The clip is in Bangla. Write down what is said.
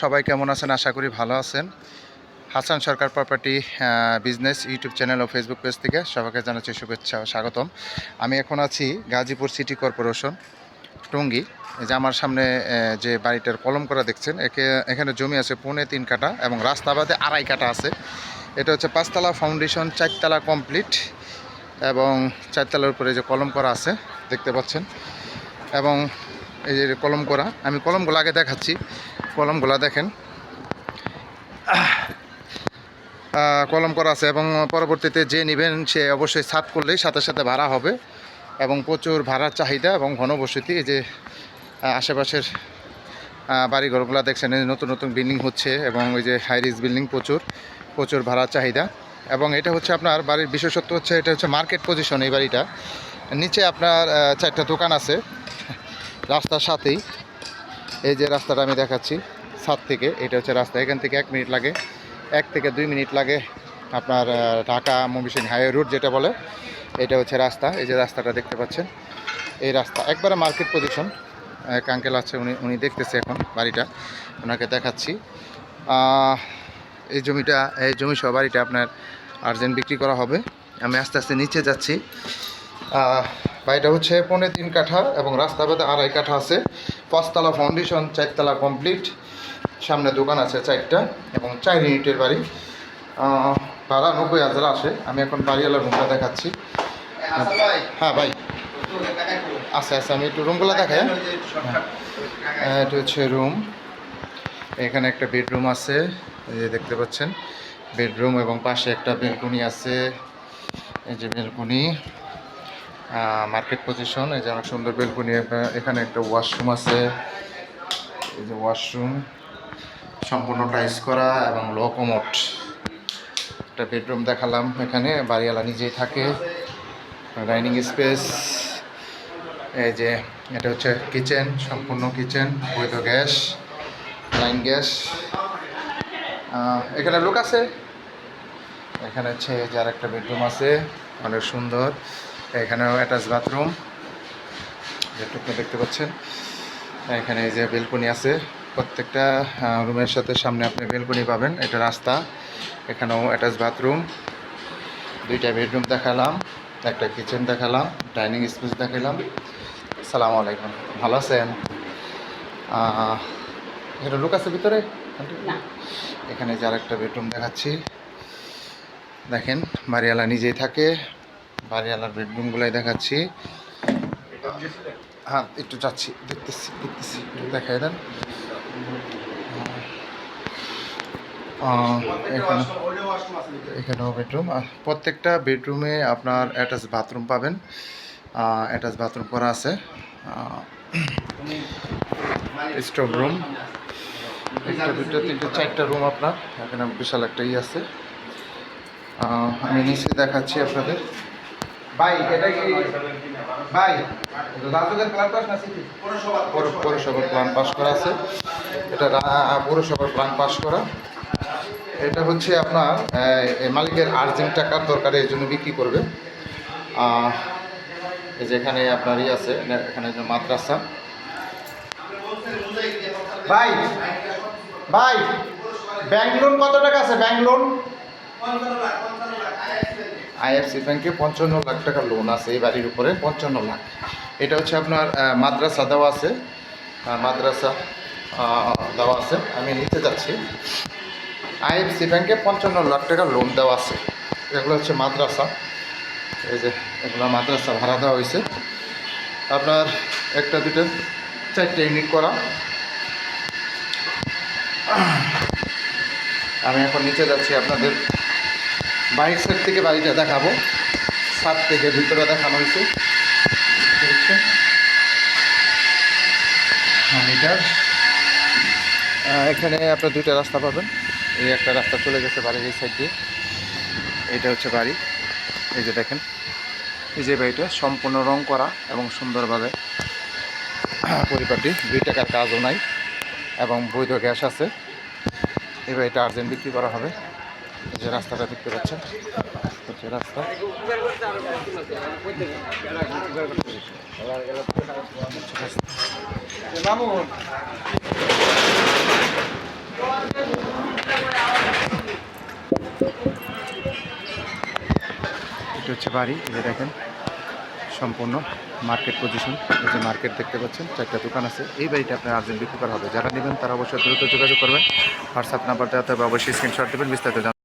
সবাই কেমন আছেন? আশা করি ভালো আছেন। Hasan Sarkar property business YouTube channel ও ফেসবুক পেজ থেকে সবাইকে জানাচ্ছি শুভেচ্ছা স্বাগতম। আমি এখন আছি গাজীপুর সিটি কর্পোরেশন টঙ্গী। যে আমার সামনে যে বাড়িটার কলম করা দেখছেন, একে, এখানে জমি আছে পৌনে তিন কাটা এবং রাস্তা বাদে আড়াই কাটা আছে। এটা হচ্ছে পাঁচতলা ফাউন্ডেশন চারতলা কমপ্লিট এবং চারতলার উপরে যে কলম করা আছে, দেখতে পাচ্ছেন। এবং এই যে কলম করা, আমি কলমগুলো আগে দেখাচ্ছি। কলমগুলো দেখেন। কলম করা আছে এবং পরবর্তীতে যে নেবেন সে অবশ্যই ছাদ করলেই সাথে সাথে ভাড়া হবে এবং প্রচুর ভাড়ার চাহিদা এবং ঘনবসতি, এই যে আশেপাশের বাড়িঘরগুলো দেখছেন নতুন নতুন বিল্ডিং হচ্ছে এবং ওই যে হাইরিজ বিল্ডিং প্রচুর প্রচুর ভাড়ার চাহিদা। এবং এটা হচ্ছে আপনার বাড়ির বিশেষত্ব হচ্ছে, এটা হচ্ছে মার্কেট পজিশন এই বাড়িটা। নিচে আপনার চারটা দোকান আছে। রাস্তার সাথেই এই যে রাস্তাটা আমি দেখাচ্ছি সাত থেকে, এটা হচ্ছে রাস্তা। এখান থেকে এক মিনিট লাগে, এক থেকে দুই মিনিট লাগে আপনার ঢাকা ময়মনসিং হাইওয়ে রুট যেটা বলে, এটা হচ্ছে রাস্তা। এই যে রাস্তাটা দেখতে পাচ্ছেন, এই রাস্তা। একবারে মার্কেট পজিশন এক আঙ্কেল আছে, উনি উনি দেখতেছে এখন বাড়িটা, ওনাকে দেখাচ্ছি। এই জমিটা, এই জমি সহ বাড়িটা আপনার আর্জেন্ট বিক্রি করা হবে। আমি আস্তে আস্তে নিচে যাচ্ছি। আহ, বাড়িটা হচ্ছে পৌনে তিন কাঠা এবং রাস্তা বাদে আড়াই কাঠা আছে। পাঁচতলা ফাউন্ডেশন চারতলা কমপ্লিট সামনে দোকান আছে চারটা এবং চার ইউনিটের বাড়ি। ভাড়া নব্বই হাজার আসে। আমি এখন বাড়িওয়ালার রুমটা দেখাচ্ছি। হ্যাঁ ভাই। আচ্ছা আচ্ছা আমি একটু রুমগুলো দেখাই হ্যাঁ? এটা হচ্ছে রুম এখানে একটা বেডরুম আছে এই যে দেখতে পাচ্ছেন। বেডরুম এবং পাশে একটা বেলকনি আছে। এই যে বেলকনি মার্কেট পজিশন এই যে অনেক সুন্দর বেলকনি এখানে একটা ওয়াশরুম আছে। এই যে ওয়াশরুম সম্পূর্ণ টাইস করা এবং লো কমোট একটা বেডরুম দেখালাম এখানে, বাড়িওয়ালা নিজেই থাকে। ডাইনিং স্পেস এই যে এটা হচ্ছে কিচেন সম্পূর্ণ কিচেন বৈধ গ্যাস লাইন গ্যাস এখানে লোক আছে। এখানে হচ্ছে যার একটা বেডরুম আছে, অনেক সুন্দর। এখানেও অ্যাটাচ বাথরুম যেটুকু দেখতে পাচ্ছেন। এখানে এই যে বেলকনি আছে প্রত্যেকটা রুমের সাথে সামনে আপনি বেলকনি পাবেন এটা রাস্তা। এখানেও অ্যাটাচ বাথরুম দুইটা বেডরুম দেখালাম একটা কিচেন দেখালাম ডাইনিং স্পেস দেখালাম। সালামু আলাইকুম ভালো আছেন? এখানে লোক আছে ভিতরে? এখানে যার একটা বেডরুম দেখাচ্ছি। দেখেন মারিয়ালা নিজেই থাকে বাড়িওয়ালার বেডরুমগুলোই দেখাচ্ছি। হ্যাঁ একটু যাচ্ছি, দেখতেছি দেখতেছি, একটু দেখাই দেন। এখানে, এখানেও বেডরুম আর প্রত্যেকটা বেডরুমে আপনার অ্যাটাচ বাথরুম পাবেন। অ্যাটাচ বাথরুম করা আছে। স্টোভ রুম দুটো তিনটে, চারটা রুম আপনার। এখানে বিশাল একটা ই আছে। আমি নিচে দেখাচ্ছি আপনাদের। ভাই এটা কি? ভাই রাজুকের প্ল্যান পাস না সিটি? পৌরসভার প্ল্যান পাস করা আছে। এটা পৌরসভার প্ল্যান পাস করা। এটা হচ্ছে আপনার মালিকের আর্জেন্ট টাকার দরকারে এই জন্য বিক্রি করবে। যেখানে আপনার ই আছে এখানে মাদ্রাসা। ভাই ভাই ব্যাংক লোন কত টাকা আছে? Bank loan? আইএফসি ব্যাংকে পঞ্চান্ন লাখ টাকা লোন আছে, এই বাড়ির উপরে পঞ্চান্ন লাখ। এটা হচ্ছে আপনার মাদ্রাসা দেওয়া আছে। মাদ্রাসা দেওয়া আছে। আমি নিতে যাচ্ছি। আইএফসি ব্যাংকে পঞ্চান্ন লাখ টাকা লোন দেওয়া আছে। এগুলো হচ্ছে মাদ্রাসা। এই যে, এগুলো মাদ্রাসা ভাড়া দেওয়া হয়েছে। আপনার একটা, দুটো, চারটে ইউনিট করা। আমি এখন নিচে যাচ্ছি আপনাদের। বাইক সাইড থেকে বাড়িটা দেখাবো। ছাদ থেকে ভিতরে দেখানো হয়েছে? হ্যাঁ, এখানে আপনার দুইটা রাস্তা পাবেন। এই একটা রাস্তা চলে গেছে বাড়ির এই সাইড দিয়ে। এটা হচ্ছে বাড়ি। এই যে দেখেন। এই যে বাড়িটা সম্পূর্ণ রং করা এবং সুন্দরভাবে পরিপাটি। দুই টাকার কাজও নাই এবং বৈধ গ্যাস আছে। এই বাড়িটা আর্জেন্ট বিক্রি করা হবে। যে রাস্তাটা দেখতে পাচ্ছেন, হচ্ছে রাস্তা। এটা হচ্ছে বাড়ি এটা দেখেন, সম্পূর্ণ মার্কেট পজিশন। এই যে মার্কেট দেখতে পাচ্ছেন, চারটা দোকান আছে। এই বাড়িটা আপনার আর্জেন্ট বিক্রি করা হবে। যারা নেবেন, তারা অবশ্যই দ্রুত যোগাযোগ করবেন। হোয়াটসঅ্যাপ নাম্বার দেওয়া হবে অবশ্যই স্ক্রিনশট দেবেন, বিস্তারিত